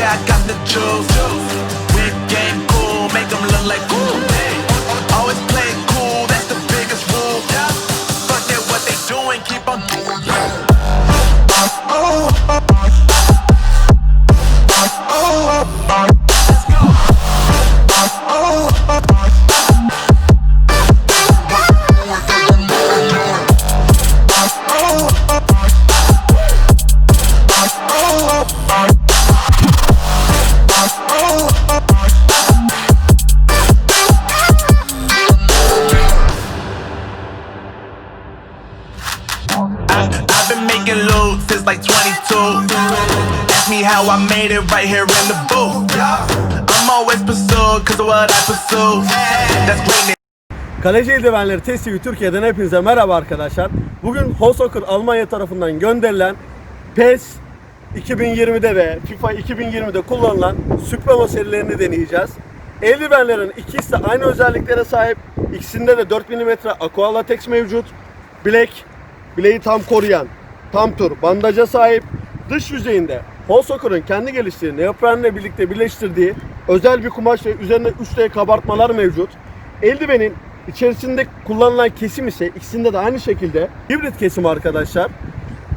yeah, I got the juice. Me how I made it right here in the booth. I'm always pursued cause of what I pursue. That's greatness. Kaleci eldivenleri test TV Türkiye'den hepinize merhaba arkadaşlar. Bugün Hosokır Almanya tarafından gönderilen PES 2020'de ve FIFA 2020'de kullanılan Supremo serilerini deneyeceğiz. Eldivenlerin ikisi de aynı özelliklere sahip. İkisinde de 4 mm aqua latex mevcut. Bilek, bileği tam koruyan, tam tur bandaja sahip. Dış yüzeyinde Hosokır'ın kendi geliştirdiği neoprenle birlikte birleştirdiği özel bir kumaş ve üzerinde 3D kabartmalar mevcut. Eldivenin içerisinde kullanılan kesim ise ikisinde de aynı şekilde hibrit kesim arkadaşlar.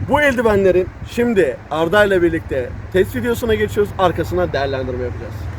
Bu eldivenlerin şimdi Arda ile birlikte test videosuna geçiyoruz. Arkasına değerlendirme yapacağız.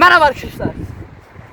Merhaba arkadaşlar.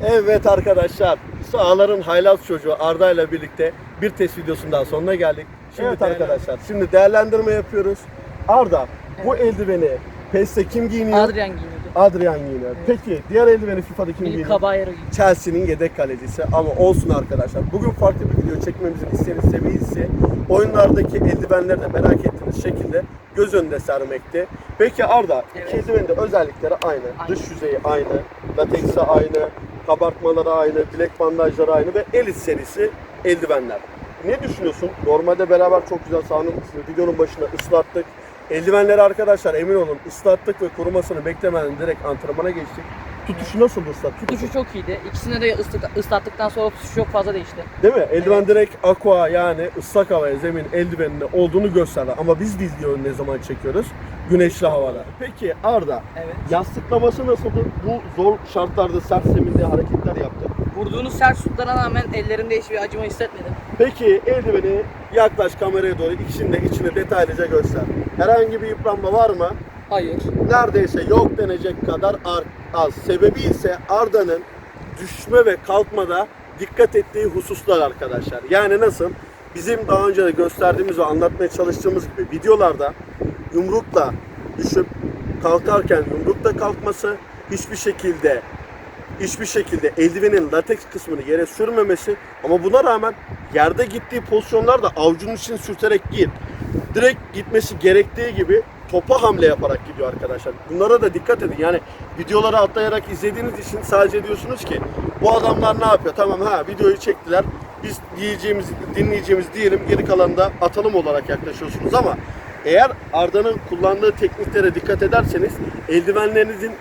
Evet arkadaşlar, sahaların haylaz çocuğu Arda ile birlikte bir test videosundan sonuna geldik. Şimdi Evet arkadaşlar, şimdi değerlendirme yapıyoruz. Arda, bu eldiveni PES'te kim giyiniyor? Adrian giyiniyordu. Adrian giyiniyor. Peki diğer eldiveni FIFA'da kim Melih giyiniyor? Caballero giyiniyordu. Chelsea'nin yedek kalecisi ama olsun arkadaşlar. Bugün farklı bir video çekmemizin istediğiniz sebebiyse oyunlardaki eldivenleri de merak ettiğiniz şekilde göz önünde sermekte. Peki Arda, Evet. iki eldivenin de özellikleri aynı. Aynı. Dış yüzeyi aynı, lateksi aynı, kabartmaları aynı, bilek bandajları aynı ve Elite serisi eldivenler. Ne düşünüyorsun? Normalde beraber çok güzel sahanın videonun başında ıslattık. Eldivenleri arkadaşlar emin olun ıslattık ve kurumasını beklemeden direkt antrenmana geçtik. Tutuşu nasıl ıslat? Tutuşu çok iyiydi. İkisini de ıslattıktan sonra tutuşu çok fazla değişti. Değil mi? Eldiven Evet. direkt aqua yani ıslak havaya zemin eldiveninde olduğunu gösterdi. Ama biz videoyu ne zaman çekiyoruz? Güneşli havada. Peki Arda, Evet. yastıklaması nasıldı? Bu zor şartlarda sert zeminde hareketler yaptı. Vurduğunuz sert şutlara rağmen ellerimde hiçbir acıma hissetmedim. Peki eldiveni yaklaş kameraya doğru ikisini de içine detaylıca göster. Herhangi bir yıpranma var mı? Hayır. Neredeyse yok denecek kadar ar- az. Sebebi ise Arda'nın düşme ve kalkmada dikkat ettiği hususlar arkadaşlar. Yani nasıl? Bizim daha önce de gösterdiğimiz ve anlatmaya çalıştığımız gibi videolarda yumrukla düşüp kalkarken yumrukla kalkması hiçbir şekilde hiçbir şekilde eldivenin lateks kısmını yere sürmemesi ama buna rağmen yerde gittiği pozisyonlarda avucunun içini sürterek değil. Direkt gitmesi gerektiği gibi topa hamle yaparak gidiyor arkadaşlar. Bunlara da dikkat edin. Yani videoları atlayarak izlediğiniz için sadece diyorsunuz ki bu adamlar ne yapıyor? Tamam ha videoyu çektiler. Biz diyeceğimiz, dinleyeceğimiz diyelim geri kalanı da atalım olarak yaklaşıyorsunuz ama eğer Arda'nın kullandığı tekniklere dikkat ederseniz eldivenlerinizin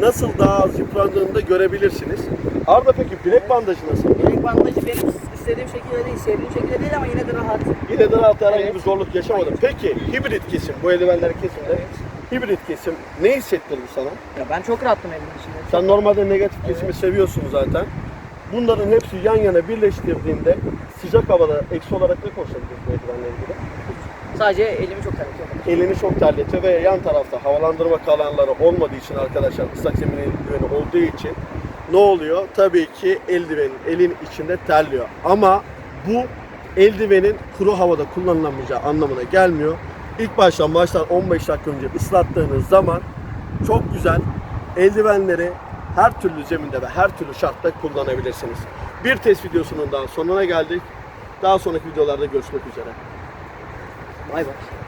nasıl daha az yıprandığını da görebilirsiniz. Arda peki bilek bandajı nasıl? Bilek bandajı benim istediğim şekilde değil, sevdiğim şekilde değil ama yine de rahat. Yine de rahat herhangi Evet. bir zorluk yaşamadım. Peki hibrit kesim, bu eldivenler kesimde. Evet. Hibrit kesim ne hissettirdi sana? Ya ben çok rahattım elimin içinde. Sen normalde negatif kesimi seviyorsun zaten. Bunların hepsi yan yana birleştirdiğinde sıcak havada eksi olarak ne konuşabiliriz bu eldivenle ilgili? Sadece elimi çok terletiyor. Elini çok terletiyor ve yan tarafta havalandırma kalanları olmadığı için arkadaşlar ıslak zemin eldiveni olduğu için ne oluyor? Tabii ki eldivenin elin içinde terliyor. Ama bu eldivenin kuru havada kullanılamayacağı anlamına gelmiyor. İlk baştan baştan 15 dakika önce ıslattığınız zaman çok güzel eldivenleri her türlü zeminde ve her türlü şartta kullanabilirsiniz. Bir test videosunun daha sonuna geldik. Daha sonraki videolarda görüşmek üzere. Bay bay.